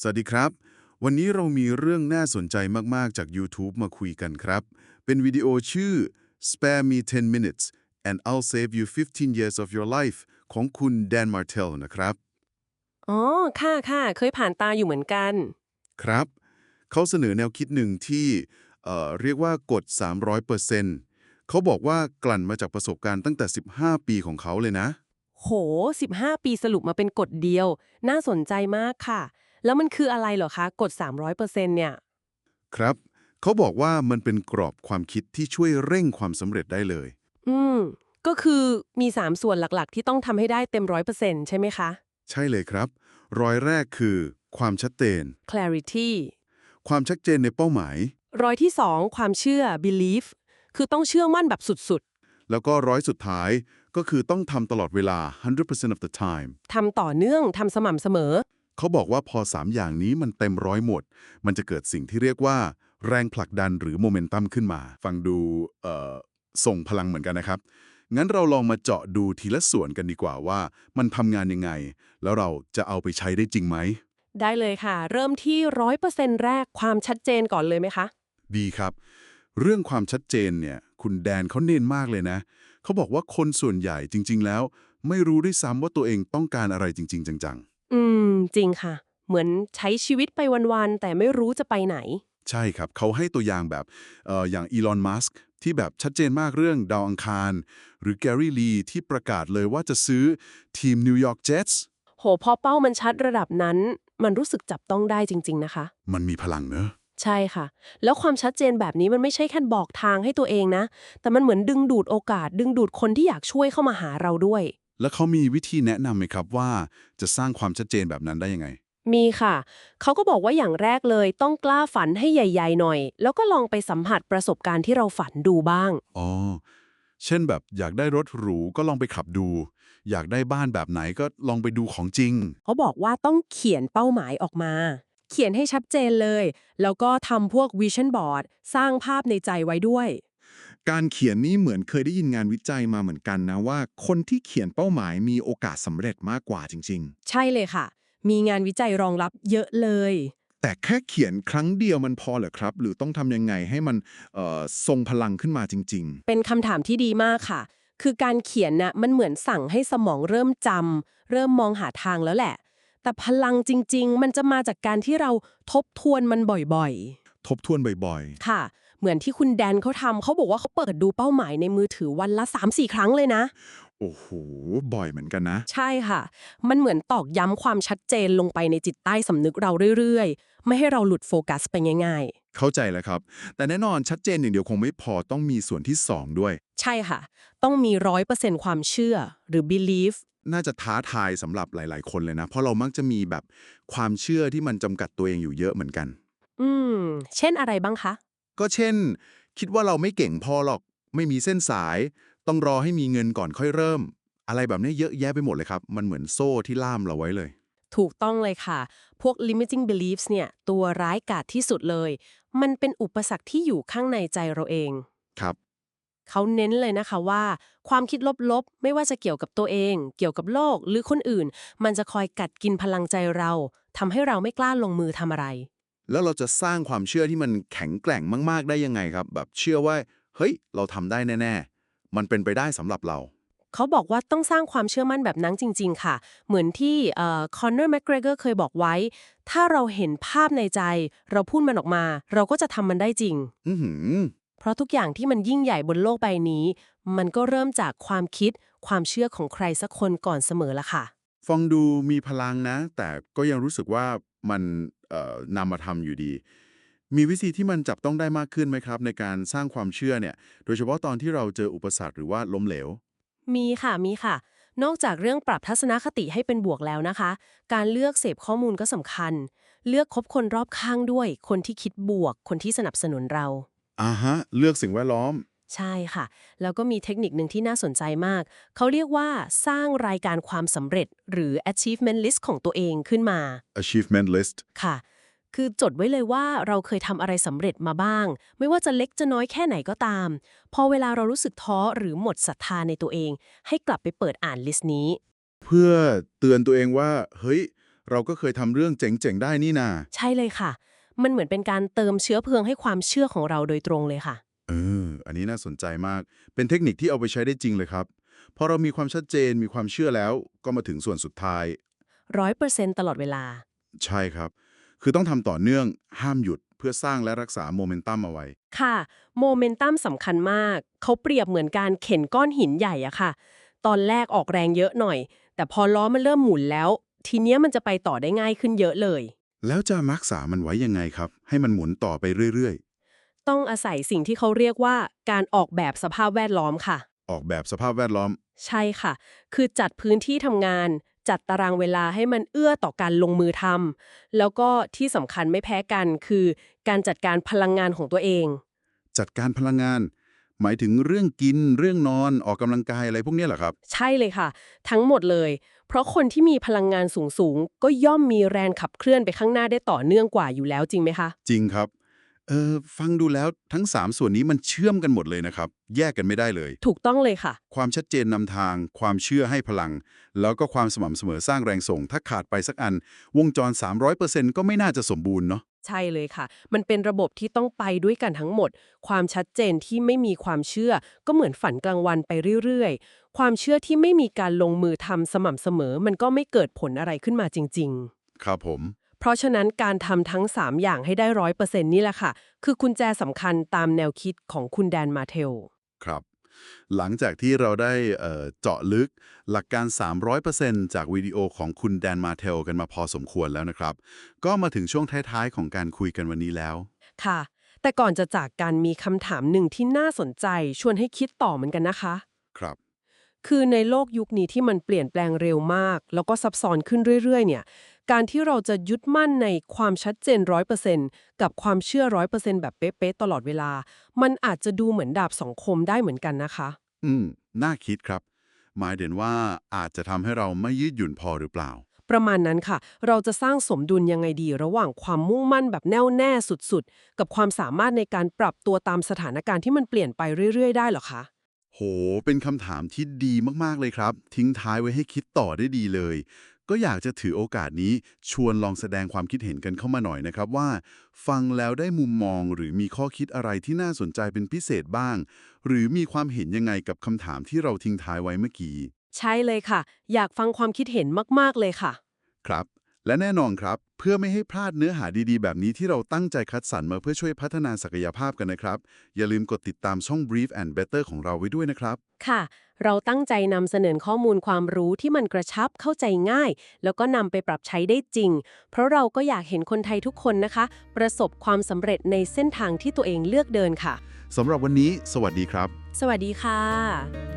สวัสดีครับ วันนี้เรามีเรื่องน่าสนใจมาก ๆ จาก YouTube มาคุยกันครับ เป็นวิดีโอชื่อ Spare Me 10 Minutes and I'll Save You 15 Years of Your Life ของคุณแดนมาร์เทลนะครับ อ๋อ ค่ะค่ะ เคยผ่านตาอยู่เหมือนกัน ครับ เขาเสนอแนวคิดหนึ่งที่เอ่อเรียกว่ากฎ 300%เขาบอกว่ากลั่นมาจากประสบการณ์ตั้งแต่ 15 ปีของเขาเลยนะ โห 15 ปีสรุปมาเป็นกฎเดียว น่าสนใจมากค่ะ แล้วมันคืออะไรเหรอคะกฎ300%เนี่ย ครับ เขาบอกว่ามันเป็นกรอบความคิดที่ช่วยเร่งความสำเร็จได้เลย อืม ก็คือมี 3 ส่วนหลักๆ ที่ต้องทำให้ได้เต็ม100%ใช่ไหมคะ ใช่เลยครับ รอยแรกคือความชัดเจน clarity ความชัดเจนในเป้าหมาย รอยที่ 2 ความเชื่อ belief คือต้องเชื่อมั่นแบบสุดแล้วก็ร้อยสุดท้ายก็คือต้องทำตลอดเวลา 100% of the time ๆทำต่อเนื่องทำสม่ำเสมอ เขาบอกว่าพอ 3 อย่างนี้มันเต็มร้อยหมด มันจะเกิดสิ่งที่เรียกว่า แรงผลักดันหรือโมเมนตัมขึ้นมา ฟังดูเอ่อส่งพลังเหมือนกันนะครับ งั้นเราลองมาเจาะดูทีละส่วนกันดีกว่าว่า มันทำงานยังไง แล้วเราจะเอาไปใช้ได้จริงไหม ได้เลยค่ะ เริ่มที่100%แรกความชัดเจนก่อนเลยไหมคะ ดีครับ เรื่องความชัดเจนเนี่ย คุณแดนเขาเน้นมากเลยนะ เขาบอกว่าคนส่วนใหญ่จริง ๆ แล้ว ไม่รู้ด้วยซ้ำว่าตัวเองต้องการอะไรจริง ๆ จัง อืม จริงค่ะ เหมือนใช้ชีวิตไปวันๆแต่ไม่รู้จะไปไหนๆใช่ครับ เขาให้ตัวอย่างแบบเอ่ออย่างอีลอนมัสก์ที่แบบชัดเจนมากเรื่องดาวอังคาร หรือแกรี่ลีที่ประกาศเลยว่าจะซื้อทีมนิวยอร์กเจ็ตส์โหพอเป้ามันชัดระดับนั้น มันรู้สึกจับต้องได้จริง ๆ นะคะ มันมีพลังเนอะใช่ค่ะ แล้วความชัดเจนแบบนี้มันไม่ใช่แค่บอกทางให้ตัวเองนะ แต่มันเหมือนดึงดูดโอกาส ดึงดูดคนที่อยากช่วยเข้ามาหาเราด้วย แล้วเขามีวิธีแนะนำไหมครับว่าจะสร้างความชัดเจนแบบนั้นได้ยังไง มีค่ะ เขาก็บอกว่าอย่างแรกเลยต้องกล้าฝันให้ใหญ่ ๆ หน่อย แล้วก็ลองไปสัมผัสประสบการณ์ที่เราฝันดูบ้าง อ๋อ เช่นแบบอยากได้รถหรูก็ลองไปขับดู อยากได้บ้านแบบไหนก็ลองไปดูของจริง เขาบอกว่าต้องเขียนเป้าหมายออกมา เขียนให้ชัดเจนเลย แล้วก็ทำพวกวิชั่นบอร์ดสร้างภาพในใจไว้ด้วย การเขียนนี่เหมือนเคยได้ยินงานวิจัยมาเหมือนกันนะว่า คนที่เขียนเป้าหมายมีโอกาสสำเร็จมากกว่าจริง ใช่เลยค่ะ มีงานวิจัยรองรับเยอะเลย ๆ แต่แค่เขียนครั้งเดียวมันพอเหรอครับ หรือต้องทำยังไงให้มันเอ่อทรงพลังขึ้นมาจริง เป็นคำถามที่ดีมากค่ะ คือการเขียนน่ะมันเหมือนสั่งให้สมองเริ่มจำเริ่มมองหาทางแล้วแหละ แต่พลังจริง ๆ มันจะมาจากการที่เราทบทวนมันบ่อยๆ ทบทวนบ่อยๆ ค่ะ เหมือนที่คุณแดนเขาทำเขาบอกว่าเขาเปิดดูเป้าหมายในมือถือวันละ 3-4 ครั้งเลยนะๆโอ้โห บ่อยเหมือนกันนะ ใช่ค่ะ มันเหมือนตอกย้ำความชัดเจนลงไปในจิตใต้สำนึกเราเรื่อยๆ ไม่ให้เราหลุดโฟกัสไปง่ายเข้าใจแล้วครับ แต่แน่นอนชัดเจนอย่างเดียวคงไม่พอต้องมีส่วนที่ 2 ด้วยๆใช่ค่ะ ต้องมีร้อยเปอร์เซ็นต์ความเชื่อ หรือ belief น่าจะท้าทายสำหรับหลาย ๆ คนเลยนะ เพราะเรามักจะมีแบบความเชื่อที่มันจำกัดตัวเองอยู่เยอะเหมือนกัน อืม เช่นอะไรบ้างคะ ก็เช่น คิดว่าเราไม่เก่งพอหรอก ไม่มีเส้นสาย ต้องรอให้มีเงินก่อนค่อยเริ่ม อะไรแบบนี้เยอะแยะไปหมดเลยครับ มันเหมือนโซ่ที่ล่ามเราไว้เลย ถูกต้องเลยค่ะ พวก limiting beliefs เนี่ย ตัวร้ายกาจที่สุดเลย มันเป็นอุปสรรคที่อยู่ข้างในใจเราเอง ครับ เขาเน้นเลยนะคะว่า ความคิดลบๆ ไม่ว่าจะเกี่ยวกับตัวเอง เกี่ยวกับโลกหรือคนอื่น มันจะคอยกัดกินพลังใจเราทำให้เราไม่กล้าลงมือทำอะไร แล้วเราจะสร้างความเชื่อที่มันแข็งแกร่งมาก ๆ ได้ยังไงครับ แบบเชื่อว่า เฮ้ย เราทำได้แน่ ๆ มันเป็นไปได้สำหรับเรา เขาบอกว่าต้องสร้างความเชื่อมั่นแบบนั้นจริง ๆ ค่ะ เหมือนที่คอนเนอร์แม g เกรเกอร์เคยบอกไว้ ถ้าเราเห็นภาพในใจ เราพูดมันออกมา เราก็จะทำมันได้จริง อือหือเพราะทุกอย่างที่มันยิ่งใหญ่บนโลกใบนี้ มันก็เริ่มจากความคิด ความเชื่อของใครสักคนก่อนเสมอละค่ะ ฟังดูมีพลังนะ แต่ก็ยังรู้สึกว่ามันเอ่อ นำมาทำอยู่ดี มีวิธีที่มันจับต้องได้มากขึ้นไหมครับ ในการสร้างความเชื่อเนี่ย โดยเฉพาะตอนที่เราเจออุปสรรคหรือว่าล้มเหลว มีค่ะมีค่ะ นอกจากเรื่องปรับทัศนคติให้เป็นบวกแล้วนะคะ การเลือกเสพข้อมูลก็สำคัญ เลือกคบคนรอบข้างด้วย คนที่คิดบวก คนที่สนับสนุนเราอ่าฮะ เลือกสิ่งแวดล้อม ใช่ค่ะ แล้วก็มีเทคนิคหนึ่งที่น่าสนใจมาก เขาเรียกว่าสร้างรายการความสำเร็จหรือ achievement list ของตัวเองขึ้นมา achievement list ค่ะ คือจดไว้เลยว่าเราเคยทำอะไรสำเร็จมาบ้าง ไม่ว่าจะเล็กจะน้อยแค่ไหนก็ตาม พอเวลาเรารู้สึกท้อหรือหมดศรัทธาในตัวเอง ให้กลับไปเปิดอ่านลิสต์นี้ เพื่อเตือนตัวเองว่า เฮ้ย เราก็เคยทำเรื่องเจ๋งๆได้นี่นา ใช่เลยค่ะ มันเหมือนเป็นการเติมเชื้อเพลิงให้ความเชื่อของเราโดยตรงเลยค่ะ เออ อันนี้น่าสนใจมาก เป็นเทคนิคที่เอาไปใช้ได้จริงเลยครับ พอเรามีความชัดเจน มีความเชื่อแล้ว ก็มาถึงส่วนสุดท้าย ร้อยเปอร์เซ็นตลอดเวลา ใช่ครับ คือต้องทำต่อเนื่อง ห้ามหยุด เพื่อสร้างและรักษาโมเมนตัมเอาไว้ ค่ะ โมเมนตัมสำคัญมาก เขาเปรียบเหมือนการเข็นก้อนหินใหญ่อะค่ะ ตอนแรกออกแรงเยอะหน่อย แต่พอล้อมันเริ่มหมุนแล้ว ทีเนี้ยมันจะไปต่อได้ง่ายขึ้นเยอะเลย แล้วจะรักษามันไว้ยังไงครับ ให้มันหมุนต่อไปเรื่อย ต้องอาศัยสิ่งที่เขาเรียกว่าการออกแบบสภาพแวดล้อมค่ะๆออกแบบสภาพแวดล้อม ใช่ค่ะ คือจัดพื้นที่ทำงาน จัดตารางเวลาให้มันเอื้อต่อการลงมือทำแล้วก็ที่สำคัญไม่แพ้กันคือ การจัดการพลังงานของตัวเอง จัดการพลังงาน หมายถึงเรื่องกินเรื่องนอนออกกำลังกายอะไรพวกเนี้ยเหรอครับ ใช่เลยค่ะ ทั้งหมดเลย เพราะคนที่มีพลังงานสูงๆก็ย่อมมีแรงขับเคลื่อนไปข้างหน้าได้ต่อเนื่องกว่าอยู่แล้วจริงไหมคะ จริงครับ เออฟังดูแล้วทั้ง 3 ส่วนนี้มันเชื่อมกันหมดเลยนะครับ แยกกันไม่ได้เลย ถูกต้องเลยค่ะ ความชัดเจนนำทาง ความเชื่อให้พลัง แล้วก็ความสม่ำเสมอสร้างแรงส่ง ถ้าขาดไปสักอัน วงจร 300%ก็ไม่น่าจะสมบูรณ์เนาะใช่เลยค่ะ มันเป็นระบบที่ต้องไปด้วยกันทั้งหมด ความชัดเจนที่ไม่มีความเชื่อ ก็เหมือนฝันกลางวันไปเรื่อยๆ ความเชื่อที่ไม่มีการลงมือทำสม่ำเสมอ มันก็ไม่เกิดผลอะไรขึ้นมาจริง ๆ ครับผม เพราะฉะนั้นการทำทั้ง 3 อย่างให้ได้ร้อยเปอร์เซ็นต์นี่แหละค่ะ คือกุญแจสำคัญตามแนวคิดของคุณแดนมาเทล ครับ หลังจากที่เราได้เอ่อเจาะลึกหลักการ 300%จากวิดีโอของคุณแดนมาเทลกันมาพอสมควรแล้วนะครับ ก็มาถึงช่วงท้ายๆของการคุยกันวันนี้แล้ว ค่ะ แต่ก่อนจะจากกันมีคำถามหนึ่งที่น่าสนใจชวนให้คิดต่อเหมือนกันนะคะ ครับคือในโลกยุคนี้ที่มันเปลี่ยนแปลงเร็วมาก แล้วก็ซับซ้อนขึ้นเรื่อย ๆ เนี่ย การที่เราจะยึดมั่นในความชัดเจนร้อยเปอร์เซ็นต์กับความเชื่อร้อยเปอร์เซ็นต์แบบเป๊ะๆตลอดเวลา มันอาจจะดูเหมือนดาบสองคมได้เหมือนกันนะคะ อืม น่าคิดครับ หมายถึงว่าอาจจะทำให้เราไม่ยืดหยุ่นพอหรือเปล่า ประมาณนั้นค่ะ เราจะสร้างสมดุลยังไงดี ระหว่างความมุ่งมั่นแบบแน่วแน่สุดๆ กับความสามารถในการปรับตัวตามสถานการณ์ที่มันเปลี่ยนไปเรื่อย ๆ ได้เหรอคะ โห เป็นคำถามที่ดีมากๆเลยครับ ทิ้งท้ายไว้ให้คิดต่อได้ดีเลย ก็อยากจะถือโอกาสนี้ชวนลองแสดงความคิดเห็นกันเข้ามาหน่อยนะครับว่า ฟังแล้วได้มุมมองหรือมีข้อคิดอะไรที่น่าสนใจเป็นพิเศษบ้าง หรือมีความเห็นยังไงกับคำถามที่เราทิ้งท้ายไว้เมื่อกี้ ใช่เลยค่ะ อยากฟังความคิดเห็นมาก ๆ เลยค่ะ ครับ และแน่นอนครับ เพื่อไม่ให้พลาดเนื้อหาดีๆ แบบนี้ที่เราตั้งใจคัดสรรมาเพื่อช่วยพัฒนาศักยภาพกันนะครับ อย่าลืมกดติดตามช่อง Brief and Better ของเราไว้ด้วยนะครับ ค่ะ เราตั้งใจนำเสนอข้อมูลความรู้ที่มันกระชับเข้าใจง่าย แล้วก็นำไปปรับใช้ได้จริง เพราะเราก็อยากเห็นคนไทยทุกคนนะคะ ประสบความสำเร็จในเส้นทางที่ตัวเองเลือกเดินค่ะสำหรับวันนี้ สวัสดีครับ สวัสดีค่ะ